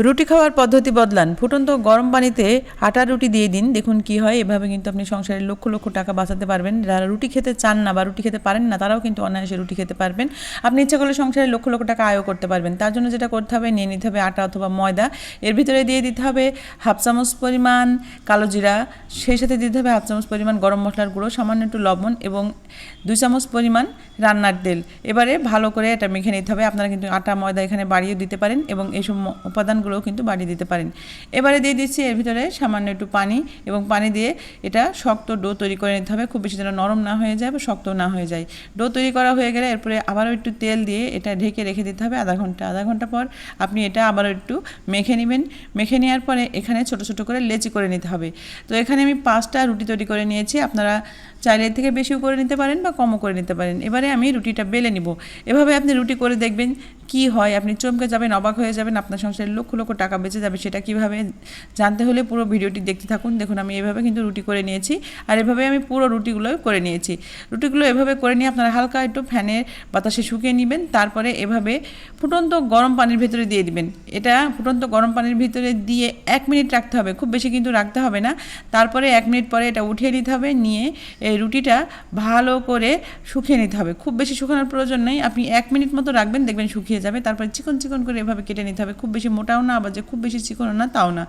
রুটি খাওয়ার পদ্ধতি বদলান। ফুটন্ত গরম পানিতে আটা রুটি দিয়ে দিন, দেখুন কি হয়। এভাবে কিন্তু আপনি সংসারে লক্ষ লক্ষ টাকা বাঁচাতে পারবেন। যারা রুটি খেতে চান না বা রুটি খেতে পারেন না, তারাও কিন্তু অনায়াসে রুটি খেতে পারবেন। আপনি ইচ্ছা করলে সংসারে লক্ষ লক্ষ টাকা আয়ও করতে পারবেন। তার জন্য যেটা করতে হবে, নিয়ে নিতে হবে আটা অথবা ময়দা। এর ভিতরে দিয়ে দিতে হবে হাফ চামচ পরিমাণ কালো জিরা। সেই সাথে দিতে হবে হাফ চামচ পরিমাণ গরম মশলার গুঁড়ো, সামান্য একটু লবণ এবং দুই চামচ পরিমাণ রান্নার তেল। এবারে ভালো করে এটা মেখে নিতে হবে। আপনারা কিন্তু আটা, ময়দা এখানে বাড়িয়ে দিতে পারেন এবং এইসব ম- উপাদানগুলোও কিন্তু বাড়িয়ে দিতে পারেন। এবারে দিয়ে দিচ্ছি এর ভিতরে সামান্য একটু পানি এবং পানি দিয়ে এটা শক্ত ডো তৈরি করে নিতে হবে। খুব বেশি যেন নরম না হয়ে যায় বা শক্ত না হয়ে যায়। ডো তৈরি করা হয়ে গেলে এরপরে আবারও একটু তেল দিয়ে এটা ঢেকে রেখে দিতে হবে আধা ঘণ্টা। আধা ঘণ্টা পর আপনি এটা আবারও একটু মেখে নেবেন। মেখে নেওয়ার পরে এখানে ছোট ছোট করে লেচি করে নিতে হবে। তো এখানে আমি পাঁচটা রুটি তৈরি করে নিয়েছি। আপনারা চাইলে থেকে বেশিও করে নিতে পারেন বা কমও করে নিতে পারেন। এবারে আমি রুটিটা বেলে নিব। এভাবে আপনি রুটি করে দেখবেন কি হয়, আপনি চমকে যাবেন, অবাক হয়ে যাবেন, আপনার সংসারে লক্ষ লক্ষ টাকা বেঁচে যাবে, সেটা কীভাবে জানতে হলে পুরো ভিডিওটি দেখতে থাকুন। দেখুন, আমি এভাবে কিন্তু রুটি করে নিয়েছি আর এভাবে আমি পুরো রুটিগুলো করে নিয়েছি। রুটিগুলো এভাবে করে নিয়ে আপনারা হালকা একটু ফ্যানের বাতাসে শুকিয়ে নেবেন, তারপরে এভাবে ফুটন্ত গরম পানির ভেতরে দিয়ে দিবেন। এটা ফুটন্ত গরম পানির ভিতরে দিয়ে এক মিনিট রাখতে হবে, খুব বেশি কিন্তু রাখতে হবে না। তারপরে এক মিনিট পরে এটা উঠিয়ে নিতে হবে, নিয়ে এই রুটিটা ভালো করে শুকিয়ে নিতে হবে। খুব বেশি শুকানোর প্রয়োজন নেই, আপনি এক মিনিট মতো রাখবেন, দেখবেন শুকিয়ে যাবে, তারপরে চিকন চিকন করে এভাবে কেটে নিতে হবে। খুব বেশি মোটাও না, আবার যে খুব বেশি চিকনও না, তাও না।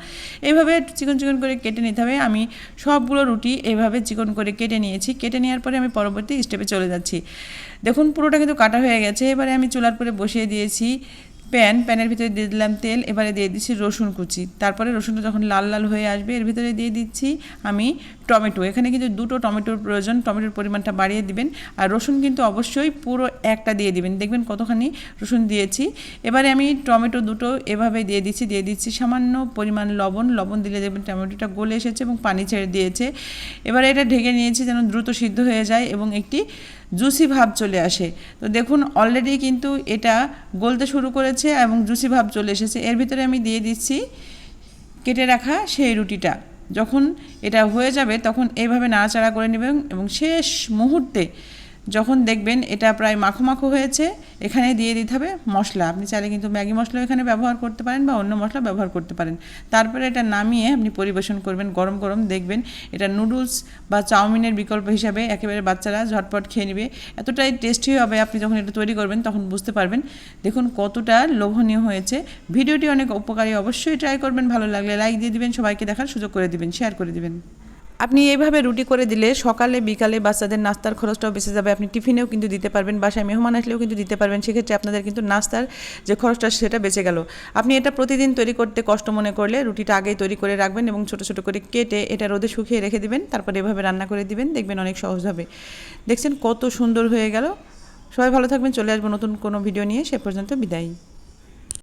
এভাবে চিকন চিকন করে কেটে নিতে হবে। আমি সবগুলো রুটি এভাবে চিকন করে কেটে নিয়েছি। কেটে নেওয়ার পরে আমি পরবর্তী স্টেপে চলে যাচ্ছি। দেখুন, পুরোটা কিন্তু কাটা হয়ে গেছে। এবারে আমি চুলার পরে বসিয়ে দিয়েছি প্যান, প্যানের ভিতরে দিয়ে দিলাম তেল, এবারে দিয়ে দিচ্ছি রসুন কুচি। তারপরে রসুনটা যখন লাল লাল হয়ে আসবে, এর ভিতরে দিয়ে দিচ্ছি আমি টমেটো। এখানে কিন্তু দুটো টমেটোর প্রয়োজন, টমেটোর পরিমাণটা বাড়িয়ে দিবেন। আর রসুন কিন্তু অবশ্যই পুরো একটা দিয়ে দিবেন। দেখবেন কতখানি রসুন দিয়েছি। এবারে আমি টমেটো দুটো এভাবে দিয়ে দিচ্ছি দিয়ে দিচ্ছি সামান্য পরিমাণ লবণ। লবণ দিলে দেখবেন টমেটোটা গলে এসেছে এবং পানি ছেড়ে দিয়েছে। এবারে এটা ঢেকে নিয়েছি যেন দ্রুত সিদ্ধ হয়ে যায় এবং একটি জুসি ভাব চলে আসে। তো দেখুন অলরেডি কিন্তু এটা গলতে শুরু করেছে। এবং জুসি ভাব চলে এসেছে। এর ভিতরে আমি দিয়ে দিচ্ছি কেটে রাখা সেই রুটিটা। যখন এটা হয়ে যাবে তখন এইভাবে নাড়াচাড়া করে নেবেন এবং শেষ মুহূর্তে যখন দেখবেন এটা প্রায় মাখো মাখো হয়েছে, এখানে দিয়ে দিতে হবে মশলা। আপনি চাইলে কিন্তু ম্যাগি মশলা এখানে ব্যবহার করতে পারেন বা অন্য মশলা ব্যবহার করতে পারেন। তারপরে এটা নামিয়ে আপনি পরিবেশন করবেন, গরম গরম দেখবেন। এটা নুডলস বা চাউমিনের বিকল্প হিসাবে একেবারে বাচ্চারা ঝটপট খেয়ে নেবে। এতটাই টেস্টি হবে আপনি যখন এটা তৈরি করবেন তখন বুঝতে পারবেন। দেখুন কতটা লোভনীয় হয়েছে। ভিডিওটি অনেক উপকারী, অবশ্যই ট্রাই করবেন। ভালো লাগলে লাইক দিয়ে দিবেন, সবাইকে দেখার সুযোগ করে দিবেন শেয়ার করে দিবেন। আপনি এইভাবে রুটি করে দিলে সকালে, বিকালে বাচ্চাদের নাস্তার খরচটাও বেঁচে যাবে। আপনি টিফিনেও কিন্তু দিতে পারবেন, বাসায় মেহমান আসলেও কিন্তু দিতে পারবেন। সেক্ষেত্রে আপনাদের কিন্তু নাস্তার যে খরচটা, সেটা বেঁচে গেল। আপনি এটা প্রতিদিন তৈরি করতে কষ্ট মনে করলে রুটিটা আগেই তৈরি করে রাখবেন এবং ছোটো ছোটো করে কেটে এটা রোদে শুকিয়ে রেখে দিবেন। তারপর এভাবে রান্না করে দিবেন, দেখবেন অনেক সহজ হবে। দেখছেন কত সুন্দর হয়ে গেল। সবাই ভালো থাকবেন, চলে আসব নতুন কোনো ভিডিও নিয়ে। সে পর্যন্ত বিদায়।